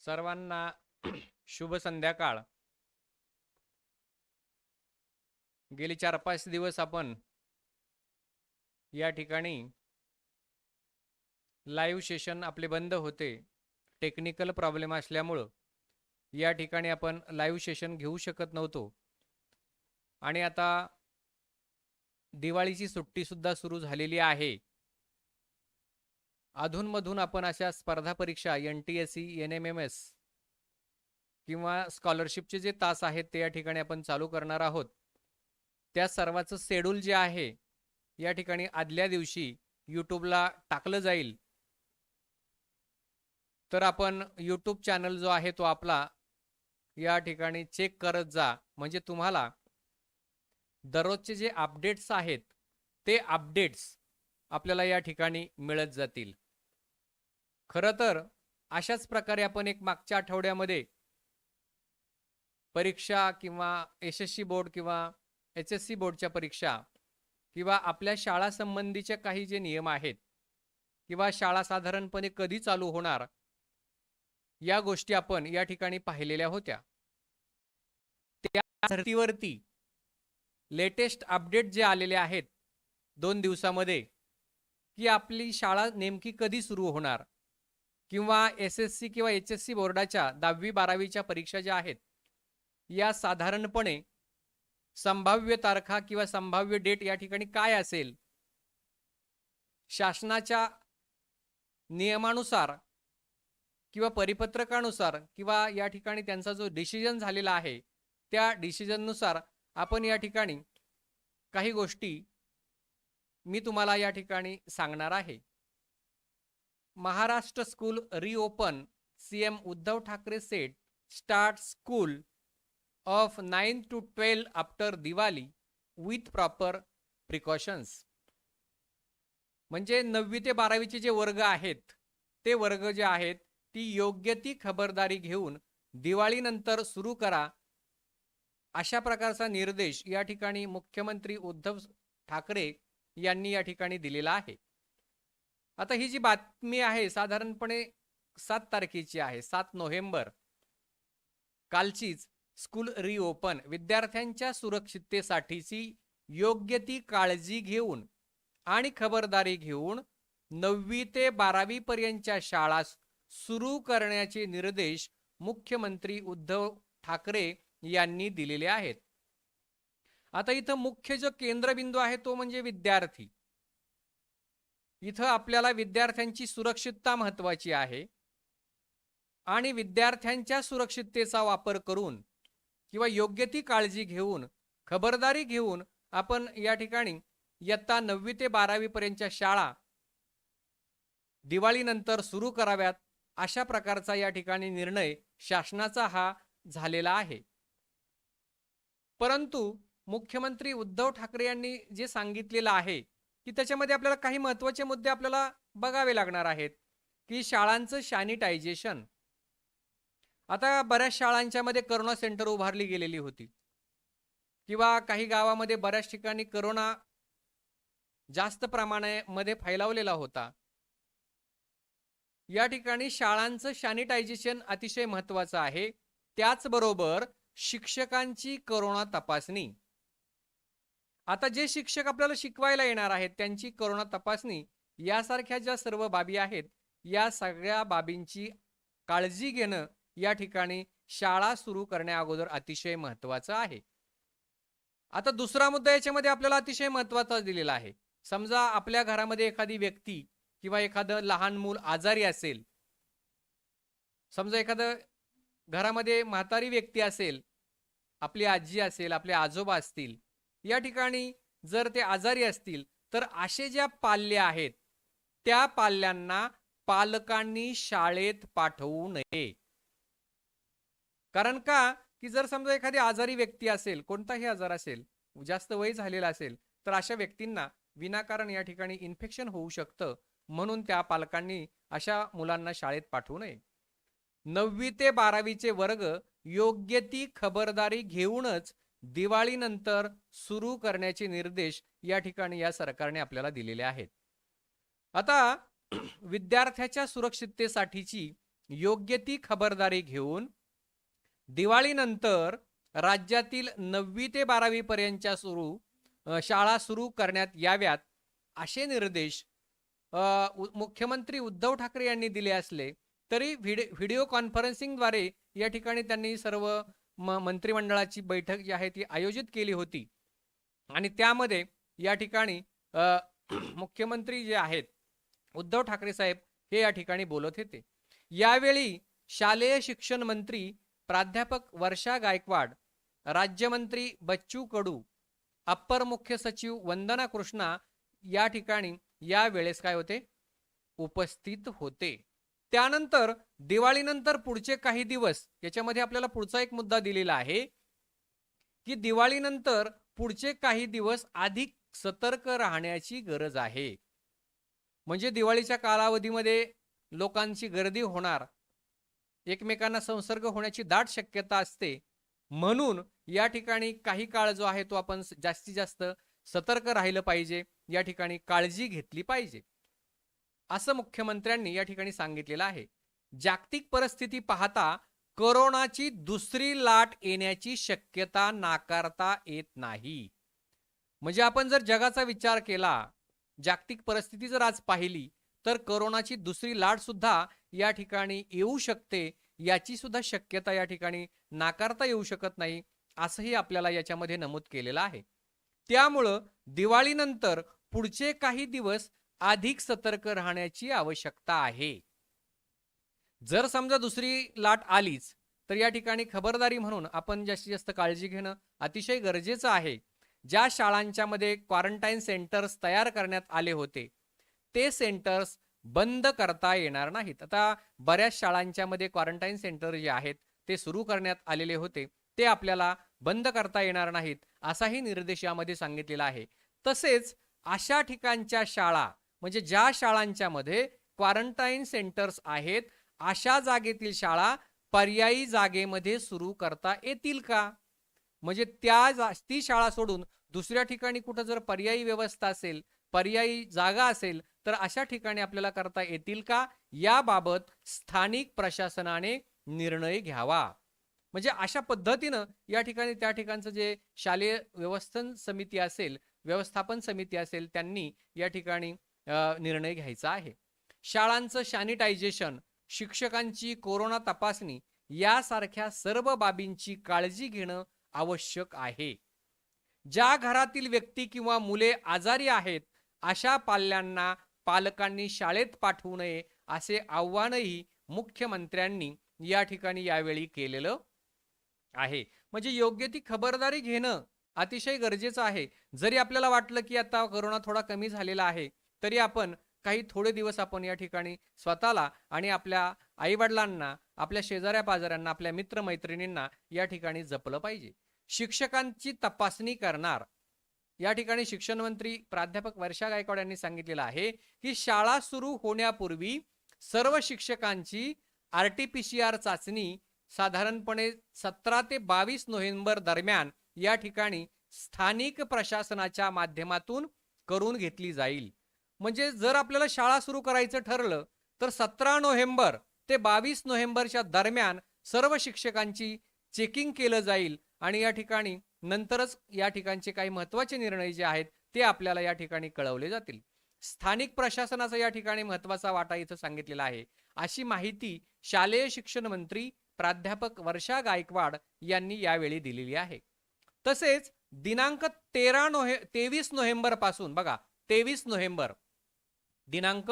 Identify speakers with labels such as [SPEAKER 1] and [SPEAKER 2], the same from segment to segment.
[SPEAKER 1] सर्वांना शुभ संध्याकाळ. गेली चार पाच दिवस आपण या ठिकाणी लाईव्ह सेशन आपले बंद होते. टेक्निकल प्रॉब्लेम असल्यामुळं या ठिकाणी आपण लाईव्ह सेशन घेऊ शकत नव्हतो. आणि आता दिवाळीची सुट्टीसुद्धा सुरू झालेली आहे. अधूनमधून आपण अशा स्पर्धा परीक्षा N T S C N M M S किंवा स्कॉलरशिपचे जे तास आहेत ते या ठिकाणी आपण चालू करणार आहोत. त्या सर्वाचं शेड्यूल जे आहे या ठिकाणी आदल्या दिवशी यूट्यूबला टाकलं जाईल. तर आपण यूट्यूब चॅनल जो आहे तो आपला या ठिकाणी चेक करत जा. म्हणजे तुम्हाला दररोजचे जे अपडेट्स आहेत ते अपडेट्स आपल्याला या ठिकाणी मिळत जातील. खरं तर अशाच प्रकारे आपण एक मागच्या आठवड्यामध्ये परीक्षा किंवा एस एस सी बोर्ड किंवा एच एस सी बोर्डच्या परीक्षा किंवा आपल्या शाळा संबंधीचे काही जे नियम आहेत किंवा शाळा साधारणपणे कधी चालू होणार या गोष्टी आपण या ठिकाणी पाहिलेल्या होत्या. त्या धर्तीवरती लेटेस्ट अपडेट जे आलेले आहेत दोन दिवसामध्ये की आपली शाळा नेमकी कधी सुरू होणार? किंवा एस एस सी किंवा एच एस सी बोर्डाच्या दहावी बारावीच्या परीक्षा ज्या आहेत या साधारणपणे संभाव्य तारखा किंवा संभाव्य डेट या ठिकाणी काय असेल? शासनाच्या नियमानुसार किंवा परिपत्रकानुसार किंवा या ठिकाणी त्यांचा जो डिसिजन झालेला आहे त्या डिसिजननुसार आपण या ठिकाणी काही गोष्टी मी तुम्हाला या ठिकाणी सांगणार आहे. Maharashtra school reopen C M Uddhav Thackeray set start school of nine to twelve after Diwali with proper precautions म्हणजे नववी ते बारावीचे जे वर्ग आहेत ते वर्ग जे आहेत ती योग्य ती खबरदारी घेऊन दिवाळीनंतर सुरू करा. अशा प्रकारचा निर्देश या ठिकाणी मुख्यमंत्री उद्धव ठाकरे यांनी या ठिकाणी दिलेला आहे. आता ही जी बातमी आहे साधारणपणे सात तारखेची आहे सात नोव्हेंबर. कालचीच स्कूल रिओपन विद्यार्थ्यांच्या सुरक्षिततेसाठीची योग्य ती काळजी घेऊन आणि खबरदारी घेऊन नववी ते बारावी पर्यंतच्या शाळा सुरू करण्याचे निर्देश मुख्यमंत्री उद्धव ठाकरे यांनी दिलेले आहेत. आता इथं मुख्य जो केंद्रबिंदू आहे तो म्हणजे विद्यार्थी. इथं आपल्याला विद्यार्थ्यांची सुरक्षितता महत्त्वाची आहे. आणि विद्यार्थ्यांच्या सुरक्षिततेचा वापर करून किंवा योग्य ती काळजी घेऊन खबरदारी घेऊन आपण या ठिकाणी इयत्ता नववी ते बारावीपर्यंतच्या शाळा दिवाळीनंतर सुरू कराव्यात अशा प्रकारचा या ठिकाणी निर्णय शासनाचा हा झालेला आहे. परंतु मुख्यमंत्री उद्धव ठाकरे यांनी जे सांगितलेलं आहे की त्याच्यामध्ये आपल्याला काही महत्त्वाचे मुद्दे आपल्याला बघावे लागणार आहेत की शाळांचं सॅनिटायझेशन आता बऱ्याच शाळांच्या मध्ये करोना सेंटर उभारली गेलेली होती. किंवा काही गावामध्ये बऱ्याच ठिकाणी करोना जास्त प्रमाणामध्ये फैलावलेला होता. या ठिकाणी शाळांचं सॅनिटायझेशन अतिशय महत्वाचं आहे. त्याचबरोबर शिक्षकांची करोना तपासणी. आता जे शिक्षक आपल्याला शिकवायला येणार आहेत त्यांची करोना तपासणी यासारख्या ज्या सर्व बाबी आहेत या सगळ्या बाबींची काळजी घेणं या ठिकाणी शाळा सुरू करण्या अगोदर अतिशय महत्वाचं आहे. आता दुसरा मुद्दा याच्यामध्ये आपल्याला अतिशय महत्त्वाचा दिलेला आहे. समजा आपल्या घरामध्ये एखादी व्यक्ती किंवा एखादं लहान मूल आजारी असेल समजा एखादं घरामध्ये म्हातारी व्यक्ती असेल आपली आजी असेल आपले आजोबा असतील या ठिकाणी जर ते आजारी असतील तर असे ज्या पाल्य आहेत त्या पाल्यांना पालकांनी शाळेत पाठवू नये. कारण का? की जर समजा एखादी आजारी व्यक्ती असेल कोणताही आजार असेल जास्त वय झालेला असेल तर अशा व्यक्तींना विनाकारण या ठिकाणी इन्फेक्शन होऊ शकतं म्हणून त्या पालकांनी अशा मुलांना शाळेत पाठवू नये. नववी ते बारावीचे वर्ग योग्य ती खबरदारी घेऊनच दिवाळीनंतर सुरू करण्याचे निर्देश या ठिकाणी या सरकारने आपल्याला दिलेले आहेत. आता विद्यार्थ्याच्या सुरक्षिततेसाठीची योग्य ती खबरदारी घेऊन दिवाळीनंतर राज्यातील नववी ते बारावी पर्यंतच्या सुरू शाळा सुरू करण्यात याव्यात असे निर्देश मुख्यमंत्री उद्धव ठाकरे यांनी दिले असले तरी व्हिडिओ कॉन्फरन्सिंगद्वारे या ठिकाणी त्यांनी सर्व म मंत्रिमंडळाची बैठक जी आहे ती आयोजित केली होती. आणि त्यामध्ये या ठिकाणी मुख्यमंत्री जे आहेत उद्धव ठाकरे साहेब हे या ठिकाणी बोलत होते. यावेळी शालेय शिक्षण मंत्री प्राध्यापक वर्षा गायकवाड राज्यमंत्री बच्चू कडू अप्पर मुख्य सचिव वंदना कृष्णा या ठिकाणी या वेळेस काय होते? उपस्थित होते. त्यानंतर दिवाळीनंतर पुढचे काही दिवस याच्यामध्ये आपल्याला पुढचा एक मुद्दा दिलेला आहे की दिवाळीनंतर पुढचे काही दिवस अधिक सतर्क राहण्याची गरज आहे. म्हणजे दिवाळीच्या कालावधीमध्ये लोकांची गर्दी होणार एकमेकांना संसर्ग होण्याची दाट शक्यता असते. म्हणून या ठिकाणी काही काळ जो आहे तो आपण जास्तीत जास्त सतर्क राहिलं पाहिजे या ठिकाणी काळजी घेतली पाहिजे. असं मुख्यमंत्र्यांनी या ठिकाणी सांगितलेलं आहे. जागतिक परिस्थिती पाहता करोनाची दुसरी लाट येण्याची शक्यता नाकारता येत नाही. म्हणजे आपण जर जगाचा विचार केला जागतिक परिस्थिती जर आज पाहिली तर करोनाची दुसरी लाट सुद्धा या ठिकाणी येऊ शकते याची सुद्धा शक्यता या ठिकाणी नाकारता येऊ शकत नाही असंही आपल्याला याच्यामध्ये नमूद केलेलं आहे. त्यामुळं दिवाळीनंतर पुढचे काही दिवस अधिक सतर्क राहण्याची आवश्यकता आहे. जर समजा दुसरी लाट आलीच तर या ठिकाणी खबरदारी म्हणून आपण जास्तीत जास्त काळजी घेणं अतिशय गरजेचं आहे. ज्या शाळांच्या मध्ये क्वारंटाईन सेंटर्स तयार करण्यात आले होते ते सेंटर्स बंद करता येणार नाहीत. आता बऱ्याच शाळांच्या मध्ये क्वारंटाईन सेंटर जे आहेत ते सुरू करण्यात आलेले होते ते आपल्याला बंद करता येणार नाहीत असाही निर्देश यामध्ये सांगितलेला आहे. तसेच अशा ठिकाणच्या शाळा म्हणजे ज्या शाळांच्या मध्ये क्वारंटाईन सेंटर्स आहेत अशा जागेतील शाळा पर्यायी जागेमध्ये सुरू करता येतील का? म्हणजे त्या जा- ती शाळा सोडून दुसऱ्या ठिकाणी कुठं जर पर्यायी व्यवस्था असेल पर्यायी जागा असेल तर अशा ठिकाणी आपल्याला करता येतील का? याबाबत स्थानिक प्रशासनाने निर्णय घ्यावा. म्हणजे अशा पद्धतीनं या ठिकाणी त्या ठिकाणचं जे शालेय व्यवस्थापन समिती असेल व्यवस्थापन समिती असेल त्यांनी या ठिकाणी निर्णय घ्यायचा आहे. शाळांचं सॅनिटायझेशन शिक्षकांची कोरोना तपासणी यासारख्या सर्व बाबींची काळजी घेणं आवश्यक आहे. ज्या घरातील व्यक्ती किंवा मुले आजारी आहेत अशा पाल्यांना पालकांनी शाळेत पाठवू नये असे आव्हानही मुख्यमंत्र्यांनी या ठिकाणी यावेळी केलेलं आहे. म्हणजे योग्य ती खबरदारी घेणं अतिशय गरजेचं आहे. जरी आपल्याला वाटलं की आता कोरोना थोडा कमी झालेला आहे तरी आपण काही थोडे दिवस आपण या ठिकाणी स्वतःला आणि आपल्या आईवडिलांना आपल्या शेजाऱ्या पाजाऱ्यांना आपल्या मित्रमैत्रिणींना या ठिकाणी जपलं पाहिजे. शिक्षकांची तपासणी करणार. या ठिकाणी शिक्षण मंत्री प्राध्यापक वर्षा गायकवाड यांनी सांगितलेलं आहे की शाळा सुरू होण्यापूर्वी सर्व शिक्षकांची R T P C R चाचणी साधारणपणे सतरा ते बावीस नोव्हेंबर दरम्यान या ठिकाणी स्थानिक प्रशासनाच्या माध्यमातून करून घेतली जाईल. म्हणजे जर आपल्याला शाळा सुरू करायचं ठरलं तर सतरा नोव्हेंबर ते बावीस नोव्हेंबरच्या दरम्यान सर्व शिक्षकांची चेकिंग केलं जाईल आणि या ठिकाणी नंतरच या ठिकाणचे काही महत्त्वाचे निर्णय जे आहेत ते आपल्याला या ठिकाणी कळवले जातील. स्थानिक प्रशासनाचा या ठिकाणी महत्त्वाचा वाटा इथं सांगितलेला आहे. अशी माहिती शालेय शिक्षण मंत्री प्राध्यापक वर्षा गायकवाड यांनी यावेळी दिलेली आहे. तसेच दिनांक तेरा नोव्हे तेवीस नोव्हेंबरपासून बघा तेवीस नोव्हेंबर दिनांक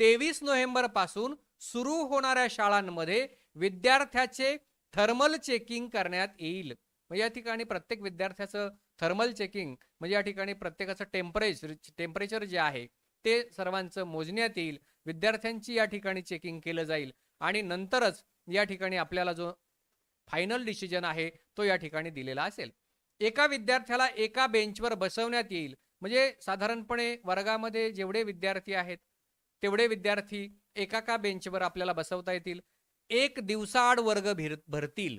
[SPEAKER 1] तेवीस नोव्हेंबरपासून सुरू होणाऱ्या शाळांमध्ये विद्यार्थ्याचे थर्मल चेकिंग करण्यात येईल. म्हणजे या ठिकाणी प्रत्येक विद्यार्थ्याचं थर्मल चेकिंग म्हणजे या ठिकाणी प्रत्येकाचं टेम्परेचर टेम्परेचर जे आहे ते सर्वांचं मोजण्यात येईल. विद्यार्थ्यांची या ठिकाणी चेकिंग केलं जाईल. आणि नंतरच या ठिकाणी आपल्याला जो फायनल डिसिजन आहे तो या ठिकाणी दिलेला असेल. एका विद्यार्थ्याला एका बेंचवर बसवण्यात येईल. म्हणजे साधारणपणे वर्गामध्ये जेवढे विद्यार्थी आहेत तेवढे विद्यार्थी एका का बेंचवर आपल्याला बसवता येतील? एक दिवसाआड वर्ग भिर भरतील.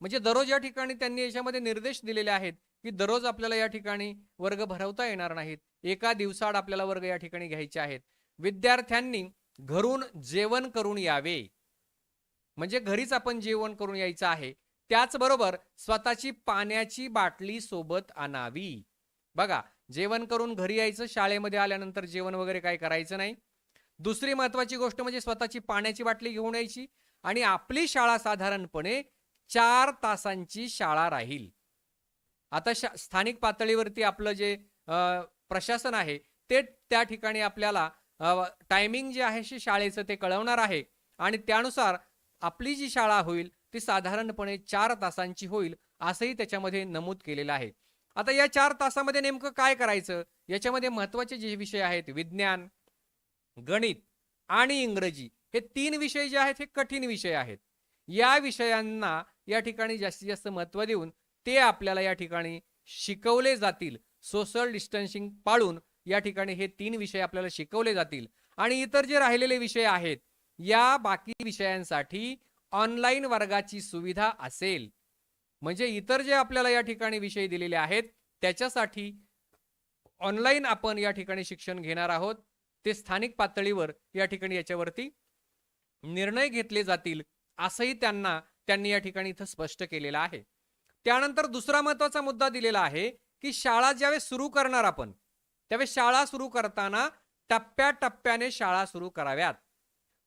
[SPEAKER 1] म्हणजे दररोज या ठिकाणी त्यांनी याच्यामध्ये निर्देश दिलेले आहेत की दररोज आपल्याला या ठिकाणी वर्ग भरवता येणार नाहीत. एका दिवसाआड आपल्याला वर्ग या ठिकाणी घ्यायचे आहेत. विद्यार्थ्यांनी घरून जेवण करून यावे. म्हणजे घरीच आपण जेवण करून यायचं आहे. त्याचबरोबर स्वतःची पाण्याची बाटली सोबत आणावी. बघा जेवण करून घरी यायचं शाळेमध्ये आल्यानंतर जेवण वगैरे काही करायचं नाही. दुसरी महत्वाची गोष्ट म्हणजे स्वतःची पाण्याची बाटली घेऊन यायची आणि आपली शाळा साधारणपणे चार तासांची शाळा राहील. आता शा स्थानिक पातळीवरती आपलं जे प्रशासन आहे ते त्या ठिकाणी आपल्याला टायमिंग जे आहे शाळेचं ते कळवणार आहे. आणि त्यानुसार आपली जी शाळा होईल ती साधारणपणे चार तासांची होईल असंही त्याच्यामध्ये नमूद केलेलं आहे. आता या चार तासामध्ये नेमकं काय करायचं? याच्यामध्ये महत्त्वाचे जे विषय आहेत विज्ञान गणित आणि इंग्रजी हे तीन विषय जे आहेत हे कठीण विषय आहेत. या विषयांना या ठिकाणी जास्तीत जास्त महत्त्व देऊन ते आपल्याला या ठिकाणी शिकवले जातील. सोशल डिस्टन्सिंग पाळून या ठिकाणी हे तीन विषय आपल्याला शिकवले जातील. आणि इतर जे राहिलेले विषय आहेत या बाकी विषयांसाठी ऑनलाईन वर्गाची सुविधा असेल. म्हणजे इतर जे आपल्याला या ठिकाणी विषय दिलेले आहेत त्याच्यासाठी ऑनलाईन आपण या ठिकाणी शिक्षण घेणार आहोत. ते स्थानिक पातळीवर या ठिकाणी याच्यावरती निर्णय घेतले जातील असंही त्यांना त्यांनी या ठिकाणी इथं स्पष्ट केलेलं आहे. त्यानंतर दुसरा महत्त्वाचा मुद्दा दिलेला आहे की शाळा ज्यावेळेस सुरू करणार आपण त्यावेळेस शाळा सुरू करताना टप्प्याटप्प्याने शाळा सुरू कराव्यात.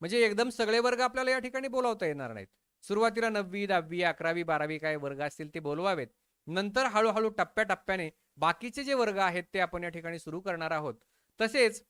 [SPEAKER 1] म्हणजे एकदम सगळे वर्ग आपल्याला या ठिकाणी बोलावता येणार नाहीत. सुरुवातीला नववी दहावी अकरावी बारावी काय वर्ग असतील ते बोलवावेत. नंतर हळूहळू टप्प्याटप्प्याने बाकीचे जे वर्ग आहेत ते आपण या ठिकाणी सुरू करणार आहोत. तसेच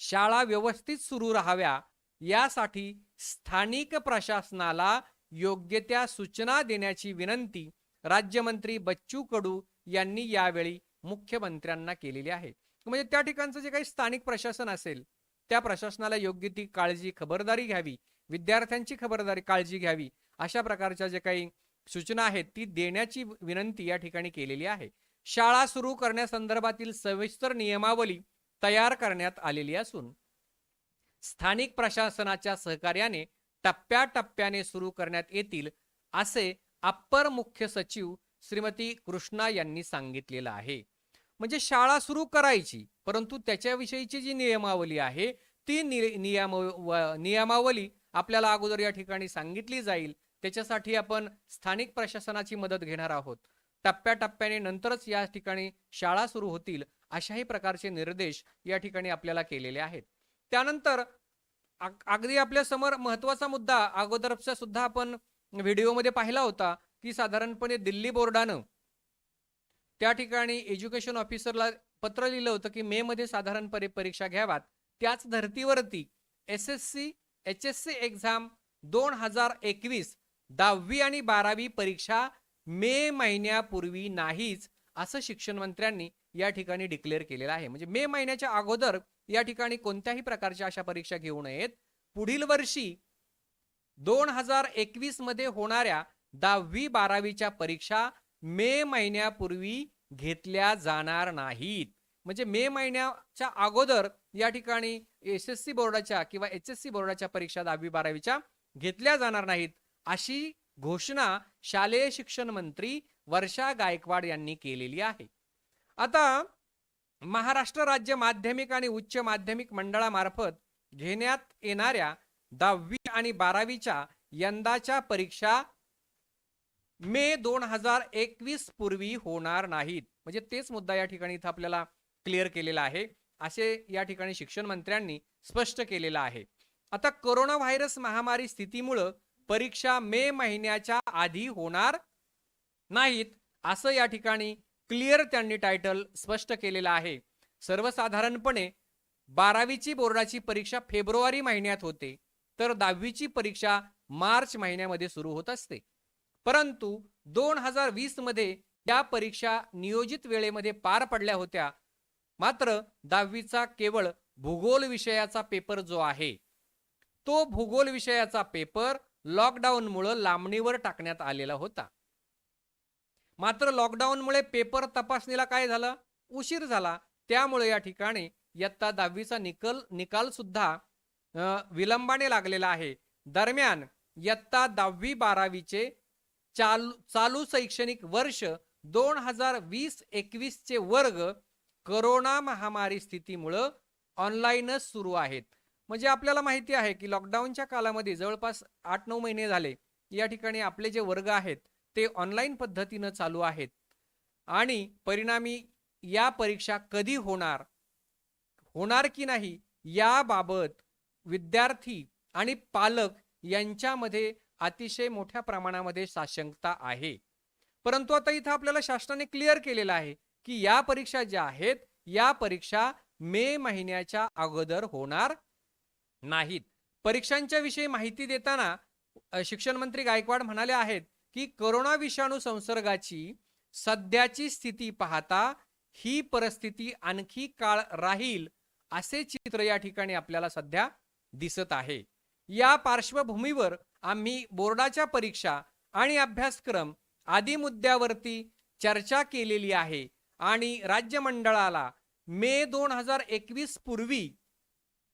[SPEAKER 1] शाळा व्यवस्थित सुरू राहाव्या यासाठी स्थानिक प्रशासनाला योग्य त्या सूचना देण्याची विनंती राज्यमंत्री बच्चू कडू यांनी यावेळी मुख्यमंत्र्यांना केलेली आहे. म्हणजे त्या ठिकाणचं जे काही स्थानिक प्रशासन असेल त्या प्रशासनाला योग्य ती काळजी खबरदारी घ्यावी. विद्यार्थ्यांची खबरदारी काळजी घ्यावी. अशा प्रकारच्या जे काही सूचना आहेत ती देण्याची विनंती या ठिकाणी केलेली आहे. शाळा सुरू करण्यासंदर्भातील सविस्तर नियमावली तयार करण्यात आलेली असून स्थानिक प्रशासनाच्या सहकार्याने टप्प्याटप्प्याने सुरू करण्यात येतील असे अप्पर मुख्य सचिव श्रीमती कृष्णा यांनी सांगितलेलं आहे. म्हणजे शाळा सुरू करायची परंतु त्याच्याविषयीची जी नियमावली आहे ती नि- नियम नियमावली आपल्याला अगोदर या ठिकाणी सांगितली जाईल. त्याच्यासाठी आपण स्थानिक प्रशासनाची मदत घेणार आहोत. टप्प्याटप्प्याने नंतरच या ठिकाणी शाळा सुरू होतील अशाही प्रकारचे निर्देश या ठिकाणी आपल्याला केलेले आहेत. त्यानंतर अगदी आपल्यासमोर महत्त्वाचा मुद्दा अगोदरचा सुद्धा आपण व्हिडिओमध्ये पाहिला होता की साधारणपणे दिल्ली बोर्डानं त्या ठिकाणी एज्युकेशन ऑफिसरला पत्र लिहिलं होतं की मे मध्ये साधारणपणे परीक्षा घ्याव्यात. त्याच धर्तीवरती S S C H S C exam दोन हजार एकवीस दहावी आणि बारावी परीक्षा मे महिन्यापूर्वी नाहीच असं शिक्षण मंत्र्यांनी या ठिकाणी डिक्लेअर केलेलं आहे. म्हणजे मे महिन्याच्या अगोदर या ठिकाणी कोणत्याही प्रकारच्या अशा परीक्षा घेऊ नयेत. पुढील वर्षी दोन हजार एकवीसमध्ये होणाऱ्या दहावी बारावीच्या परीक्षा मे महिन्यापूर्वी घेतल्या जाणार नाहीत. म्हणजे मे महिन्याच्या अगोदर या ठिकाणी एस एस सी बोर्डाच्या किंवा एच एस सी बोर्डाच्या परीक्षा दहावी बारावीच्या घेतल्या जाणार नाहीत अशी घोषणा शालेय शिक्षण मंत्री वर्षा गायकवाड यांनी केलेली आहे. आता महाराष्ट्र राज्य माध्यमिक आणि उच्च माध्यमिक मंडळामार्फत घेण्यात येणाऱ्या दहावी आणि बारावीच्या यंदाच्या परीक्षा मे दोन हजार एकवीस पूर्वी होणार नाहीत. म्हणजे तेच मुद्दा या ठिकाणी इथं आपल्याला क्लिअर केलेला आहे. असे या ठिकाणी शिक्षण मंत्र्यांनी स्पष्ट केलेलं आहे. आता कोरोना व्हायरस महामारी स्थितीमुळं परीक्षा मे महिन्याच्या आधी होणार नाहीत असं या ठिकाणी क्लिअर त्यांनी टायटल स्पष्ट केलेलं आहे. सर्वसाधारणपणे बारावीची बोर्डाची परीक्षा फेब्रुवारी महिन्यात होते तर दहावीची परीक्षा मार्च महिन्यामध्ये सुरू होत असते. परंतु दोन हजार वीसमध्ये या परीक्षा नियोजित वेळेमध्ये पार पडल्या होत्या मात्र दहावीचा केवळ भूगोल विषयाचा पेपर जो आहे तो भूगोल विषयाचा पेपर लॉकडाऊनमुळं लांबणीवर टाकण्यात आलेला होता. मात्र लॉकडाऊनमुळे पेपर तपासणीला काय झालं? उशीर झाला. त्यामुळे या ठिकाणी इयत्ता दहावीचा निकल निकाल सुद्धा विलंबाने लागलेला आहे. दरम्यान इयत्ता दहावी बारावीचे चालू चालू शैक्षणिक वर्ष दोन हजार वीस एकवीसचे वर्ग करोना महामारी स्थितीमुळं ऑनलाईनच सुरू आहेत. म्हणजे आपल्याला माहिती आहे की लॉकडाऊनच्या कालामध्ये जवळपास आठ नऊ महिने झाले. या ठिकाणी आपले जे वर्ग आहेत ते ऑनलाईन पद्धतीनं चालू आहेत. आणि परिणामी या परीक्षा कधी होणार होणार की नाही याबाबत विद्यार्थी आणि पालक यांच्यामध्ये अतिशय मोठ्या प्रमाणामध्ये साशंकता आहे. परंतु आता इथं आपल्याला शासनाने क्लिअर केलेलं आहे की या परीक्षा ज्या आहेत या परीक्षा मे महिन्याच्या अगोदर होणार नाहीत. परीक्षांच्या विषयी माहिती देताना शिक्षण मंत्री गायकवाड म्हणाले आहेत की करोना विषाणू संसर्गाची सध्याची स्थिती पाहता ही परिस्थिती आणखी काळ राहील असे चित्र या ठिकाणी आपल्याला सध्या दिसत आहे. या पार्श्वभूमीवर आम्ही बोर्डाच्या परीक्षा आणि अभ्यासक्रम आदी मुद्द्यावरती चर्चा केलेली आहे. आणि राज्यमंडळाला मे दोन हजार एकवीस पूर्वी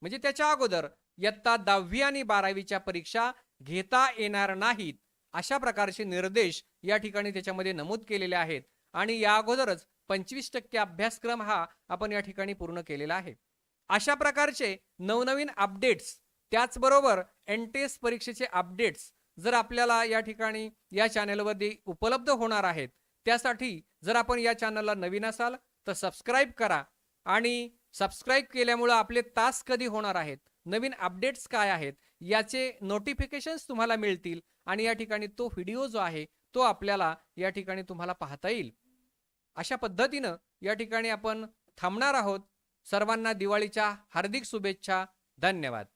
[SPEAKER 1] म्हणजे त्याच्या अगोदर इयत्ता दहावी आणि बारावीच्या परीक्षा घेता येणार नाहीत अशा प्रकारचे निर्देश या ठिकाणी त्याच्यामध्ये नमूद केलेले आहेत. आणि या अगोदरच पंचवीस टक्के अभ्यासक्रम हा आपण या ठिकाणी पूर्ण केलेला आहे. अशा प्रकारचे नवनवीन अपडेट्स त्याचबरोबर एन टी एस परीक्षेचे अपडेट्स जर आपल्याला या ठिकाणी या चॅनेलवरती उपलब्ध होणार आहेत त्यासाठी जर आपण या चॅनलला नवीन असाल तर सबस्क्राईब करा. आणि सबस्क्राईब केल्यामुळं आपले तास कधी होणार आहेत? नवीन अपडेट्स काय आहेत? याचे नोटिफिकेशन्स तुम्हाला मिळतील. आणि या ठिकाणी तो व्हिडिओ जो आहे तो आपल्याला या ठिकाणी तुम्हाला पाहता येईल. अशा पद्धतीनं या ठिकाणी आपण थांबणार आहोत. सर्वांना दिवाळीच्या हार्दिक शुभेच्छा. धन्यवाद.